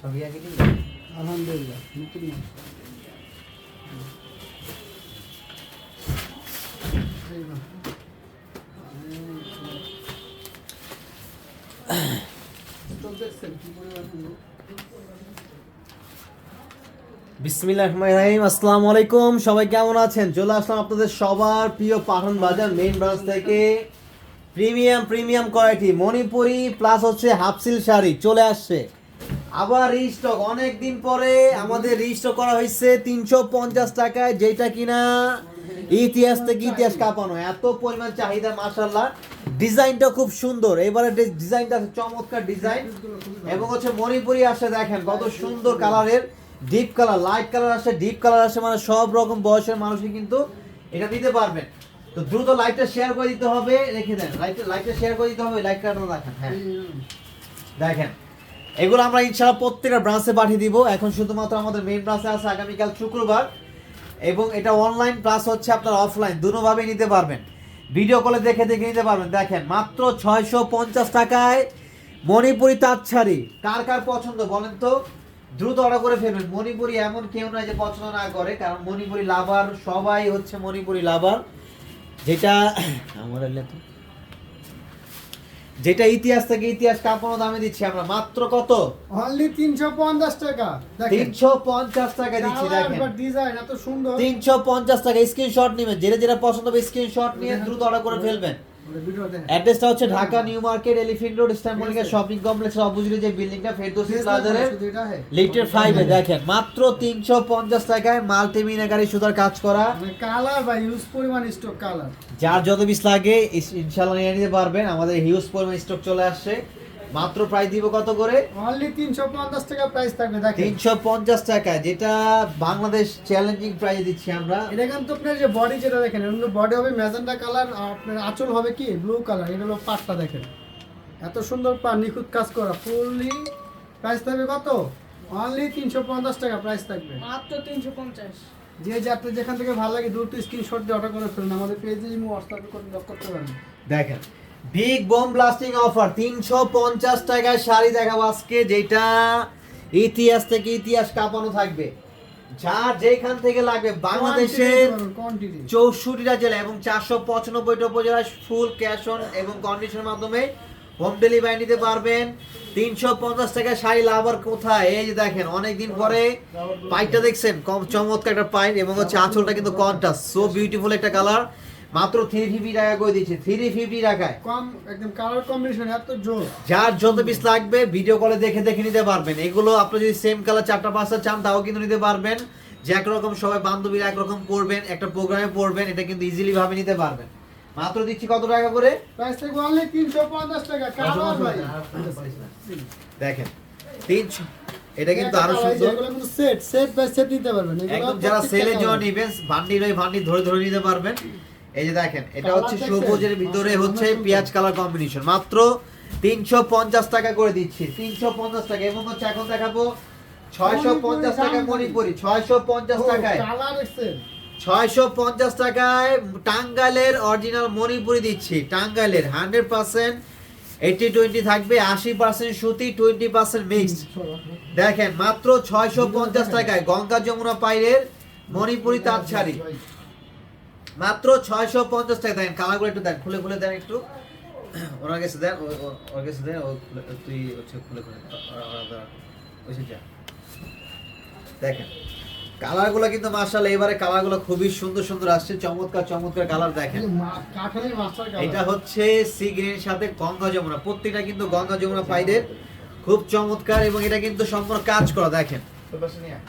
ছবি আগে দিন আলহামদুলিল্লাহ নতুন মাল। এই না। স্টক দেখছেন কি পরিমাণ সুন্দর? বিসমিল্লাহ রহমান রাহিম, আসসালামু আলাইকুম। সবাই কেমন আছেন? চলে আসলাম আপনাদের সবার প্রিয় পাঠান বাজার মেইন ব্রাঞ্চ থেকে। Premium premium quality Manipuri plus হচ্ছে হাফসিল শাড়ি, চলে আসছে। আবার রিস্টক অনেক দিন পরে আমাদের রিস্টক করা হয়েছে তিনশো পঞ্চাশ টাকায়, যেটা কিনা ইতিহাস থেকে ইতিহাস কাঁপানো। এত পরিমাণ চাহিদা মাসাল্লাহ ডিজাইনটা খুব সুন্দর। এবারে ডিজাইনটা চমৎকার ডিজাইন। এবং হচ্ছে মণিপুরি আসে, দেখেন কত সুন্দর কালারের ডিপ কালার লাইট কালার আসে ডিপ কালার আসে মানে সব রকম বয়সের মানুষই কিন্তু এটা নিতে পারবেন। তো দ্রুত লাইটটা শেয়ার করে দিতে হবে, রেখে দেন। লাইটটা লাইটটা শেয়ার করে দিতে হবে লাইটটা দেখেন হ্যাঁ। দেখেন, এগুলো আমরা ইনশাআল্লাহ প্রত্যেকটা ব্রাঞ্চে পাঠিয়ে দিব। এখন শুধুমাত্র আমাদের মেইন ব্রাঞ্চে আছে আগামীকাল শুক্রবার। এবং এটা অনলাইন প্লাস হচ্ছে আপনার অফলাইন দুটোভাবেই নিতে পারবেন। ভিডিও কলে দেখে দেখে নিতে পারবেন। দেখেন, মাত্র ছয়শো পঞ্চাশ টাকায় মণিপুরি তাঁত শাড়ি কার কার পছন্দ বলেন তো? দ্রুত অর্ডার করে ফেলবেন মণিপুরি এমন কেউ নয় যে পছন্দ না করে কারণ মণিপুরি লাভার সবাই হচ্ছে মণিপুরি লাভার যেটা আমার তো। যেটা ইতিহাস থেকে ইতিহাস কাঁপানো দামে দিচ্ছি আমরা। মাত্র কত? অনলি তিনশো পঞ্চাশ টাকা। দেখেন। তিনশো পঞ্চাশ টাকা দিচ্ছি দেখেন। ডিজাইন এত সুন্দর। তিনশো পঞ্চাশ টাকা। স্ক্রিনশট নেবেন। যেটা যেটা পছন্দ হবে স্ক্রিনশট নিয়ে দ্রুত অর্ডার করে ফেলবেন। অ্যাড্রেসটা হচ্ছে Dhaka New Market Elephant Road shopping কমপ্লেক্সের অপোজিটে যে বিল্ডিংটা ফেরদৌসি প্লাজারে লিটার ফাইভে দেখেন মাত্র তিনশো পঞ্চাশ টাকায় মাল্টিমিনাকারি সুতার কাজ করা। মানে কালার বা ইউজ পরিমাণ স্টক কালার। যার যত পিস লাগে ইনশাল্লাহ নিয়ে নিতে পারবেন। আমাদের হিউজ পরিমাণ স্টক চলে আসছে। মাত্র প্রাইস দিব কত করে? অনলি তিনশো পঞ্চাশ টাকা প্রাইস থাকবে দেখেন। তিনশো পঞ্চাশ টাকা যেটা বাংলাদেশ চ্যালেঞ্জিং প্রাইস দিচ্ছি আমরা। এটা কিন্তু আপনার যে বডি যেটা দেখেন অন্য বডি হবে ম্যাজেন্টা কালার আর আপনার আঁচল হবে কি? ব্লু কালার এটা হলো পাটটা দেখেন। এত সুন্দর পা নিখুঁত কাজ করা ফুললি প্রাইস থাকবে কত? অনলি তিনশো পঞ্চাশ টাকা প্রাইস থাকবে। মাত্র তিনশো পঞ্চাশ। যে যাত্রা যেখান থেকে ভালো লাগে দ্রুত স্ক্রিনশট দিয়ে অর্ডার করে ফেলুন। আমাদের পেজে হোয়াটসঅ্যাপে করে লক করতে পারেন। দেখেন বিগ বোম ব্লাস্টিং অফার তিনশো পঞ্চাশ টাকায় শাড়ি দেখাবো আজকে যেটা ইতিহাস থেকে ইতিহাস কাঁপানো থাকবে। যার যেখান থেকে লাগবে বাংলাদেশের চৌষট্টিটা জেলা এবং চারশো পঁচানব্বইটা উপজেলায় ফুল ক্যাশ অন এবং কন্ডিশনের মাধ্যমে হোম ডেলিভারি নিতে পারবেন। তিনশো পঞ্চাশ টাকা শাড়ি লাভার কোথায়? এই যে দেখেন অনেকদিন পরে পাইপটা দেখছেন? কম চমৎকার একটা পাইপ এবং হচ্ছে আঁচলটা কিন্তু কন্ট্রাস্ট সো বিউটিফুল একটা কালার মাত্র থ্রি ফিফটি টাকা করে দিচ্ছে। থ্রি ফিফটি টাকায়। কম একদম কালার কম্বিনেশন এত জোর। যার যত পিস লাগবে ভিডিও কলে দেখে দেখে নিতে পারবেন। এগুলো আপনি যদি সেম কালার চারটা পাঁচটা চান তাও কিন্তু নিতে পারবেন। যে একরকম সবাই বান্ধবীরা একরকম পড়বেন একটা প্রোগ্রামে পড়বেন এটা কিন্তু ইজিলি ভাবে নিতে পারবেন। মাত্র দিচ্ছি কত টাকা করে? দেখেন তিনশো এটা কিন্তু আরও সুন্দর। সেট সেট বাই সেট নিতে পারবেন। একদম যারা সেলের জন্য। নিবেন ভান্ডি রয়ে ভান্ডি ধরে ধরে নিতে পারবেন। এই যে দেখেন এটা হচ্ছে সবুজের ভিতরে হচ্ছে পেঁয়াজ কালার কম্বিনেশন মাত্র তিনশো পঞ্চাশ টাকা করে দিচ্ছি। তিনশো পঞ্চাশ টাকা। এবং হচ্ছে এখন দেখাবো ছয়শো পঞ্চাশ টাকা মণিপুরি। ছয়শো পঞ্চাশ টাকায়। ছয়শো পঞ্চাশ টাকায় টাঙ্গাইলের অরিজিনাল মণিপুরি দিচ্ছি। টাঙ্গাইলের হান্ড্রেড পার্সেন্ট এইটি টোয়েন্টি থাকবে আশি পার্সেন্ট সুতি টোয়েন্টি পার্সেন্ট মিক্সড দেখেন মাত্র ছয়শো পঞ্চাশ টাকায় গঙ্গা যমুনা পাইরের মণিপুরি তাঁত শাড়ি। মাত্র ছয়শো পঞ্চাশ টাকা দেন। কালারগুলো একটু দেন খুলে খুলে দেন একটু। ওনার কাছে দেন ওর কাছে দেন তুই হচ্ছে খুলে খুলে দে। ওরা- ওরা দাঁড়া। ওইসে যা। দেখেন কালারগুলো কিন্তু মার্শাল্লাহ এবারে কালারগুলো খুবই সুন্দর সুন্দর আসছে। চমৎকার চমৎকার কালার দেখেন। এটা হচ্ছে সি গ্রিনের সাথে গঙ্গা যমুনা। প্রত্যেকটা কিন্তু গঙ্গা যমুনা পাইডের খুব চমৎকার এবং এটা কিন্তু সম্পূর্ণ কাজ করা দেখেন।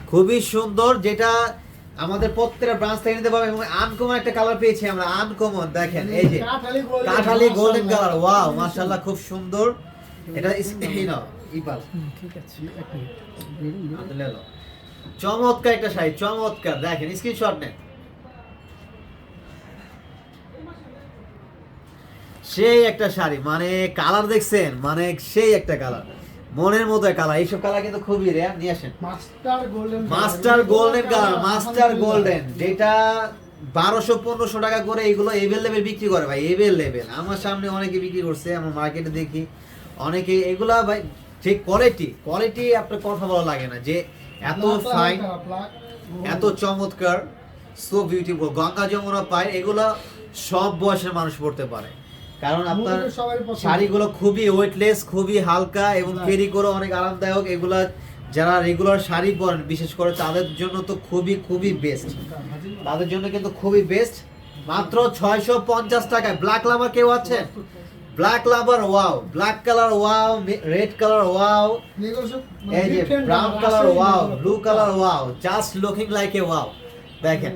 খুবই সুন্দর যেটা আমাদের প্রত্যেকটা ব্রাঞ্চ থেকে নিতে পারবে এবং আনকমন একটা কালার পেয়েছি আমরা আনকমন দেখেন এই যে কাঠালি গোল্ডেন কালার ওয়াও মাশাআল্লাহ। খুব সুন্দর। এটা ইস- এই নাও ইপাল ঠিক আছে লে নাও। চমৎকার একটা শাড়ি চমৎকার দেখেন স্ক্রিনশট নেন। সেই একটা শাড়ি মানে কালার দেখছেন মানে সেই একটা কালার মনের মতো কালার এইসব কালার কিন্তু খুবই রেয়ার নিয়ে আসেন। Master golden master golden colour master golden যেটা বারোশো পনেরোশো টাকা করে এগুলো এভেল লেভেল বিক্রি করে ভাই এভেল লেভেল আমার সামনে অনেকে বিক্রি করছে আমার মার্কেটে দেখি। অনেকে এগুলা ভাই যে কোয়ালিটি কোয়ালিটি আপনার কথা বলা লাগে না যে এত ফাইন এত চমৎকার সো বিউটিফুল গঙ্গা যমুনা পায় এগুলো সব বয়সের মানুষ পড়তে পারে। কারণ আপনার। শাড়িগুলো খুবই ওয়েটলেস খুবই হালকা এবং. ক্যারি করে অনেক আরামদায়ক। এগুলা যারা রেগুলার শাড়ি পরেন বিশেষ করে তাদের জন্য তো খুবই খুবই বেস্ট তাদের জন্য কিন্তু খুবই বেস্ট মাত্র ছয়শো পঞ্চাশ টাকায়। ব্ল্যাক লাভার কেউ আছে? Black lover wow black colour wow red colour wow এই যে brown colour wow blue colour wow just looking like a wow দেখেন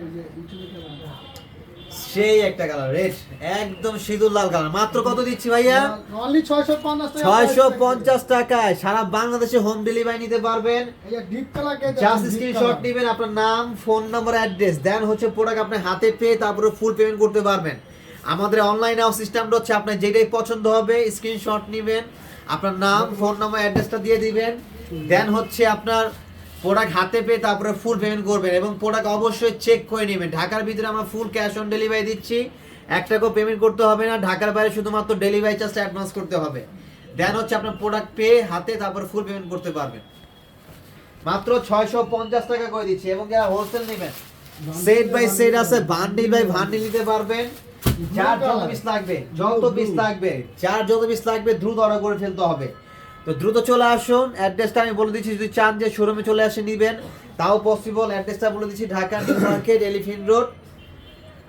সেই একটা কালার রেড একদম সিঁদুর লাল কালার মাত্র কত দিচ্ছি ভাইয়া? অনলি 650 টাকা ছয়শো পঞ্চাশ টাকায় সারা বাংলাদেশে হোম ডেলিভারি নিতে পারবেন। ডিপ কালার জাস্ট স্ক্রিনশট নেবেন আপনার নাম ফোন নাম্বার অ্যাড্রেস দেন হচ্ছে প্রোডাক্ট আপনি হাতে পেয়ে তারপরে ফুল পেমেন্ট করতে পারবেন। আমাদের অনলাইন আউট সিস্টেমটা হচ্ছে আপনার যেটাই পছন্দ হবে স্ক্রিনশট নেবেন আপনার নাম ফোন নাম্বার অ্যাড্রেসটা দিয়ে দিবেন। দেন হচ্ছে আপনার প্রোডাক্ট হাতে পেয়ে তারপরে ফুল পেমেন্ট করবেন এবং প্রোডাক্ট অবশ্যই চেক করে নেবেন। ঢাকার ভিতরে আমরা ফুল ক্যাশ অন ডেলিভারি দিচ্ছি। এক টাকাও পেমেন্ট করতে হবে না। ঢাকার বাইরে শুধুমাত্র ডেলিভারি চার্জটা অ্যাডভান্স করতে হবে। দেন হচ্ছে আপনার প্রোডাক্ট পেয়ে হাতে তারপরে ফুল পেমেন্ট করতে পারবেন। মাত্র ছয়শো পঞ্চাশ টাকা করে দিচ্ছি এবং যারা হোলসেল নেবেন সেট বাই সেট আছে বান্ডিল বাই বান্ডিল নিতে পারবেন। যার যত পিস লাগবে যত পিস লাগবে যার যত পিস লাগবে দ্রুত অর্ডার করে ফেলতে হবে। তো দ্রুত চলে আসুন। অ্যাড্রেসটা আমি বলে দিচ্ছি, যদি চান যে শোরুমে চলে আসে নিবেন, তাও পসিবল অ্যাড্রেসটা বলে দিচ্ছি, Dhaka New Market Elephant Road,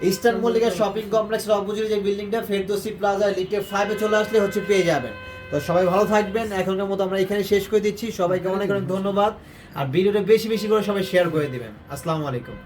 Eastern Mallika shopping কমপ্লেক্সের অপোজিটে যে বিল্ডিংটা ফেরদোসি প্লাজা লিফটে ফাইভে চলে আসলে হচ্ছে পেয়ে যাবেন। তো সবাই ভালো থাকবেন। এখনকার মতো আমরা এখানে শেষ করে দিচ্ছি। সবাইকে অনেক অনেক ধন্যবাদ। আর ভিডিওটা বেশি বেশি করে সবাই শেয়ার করে দিবেন। আসসালামু আলাইকুম।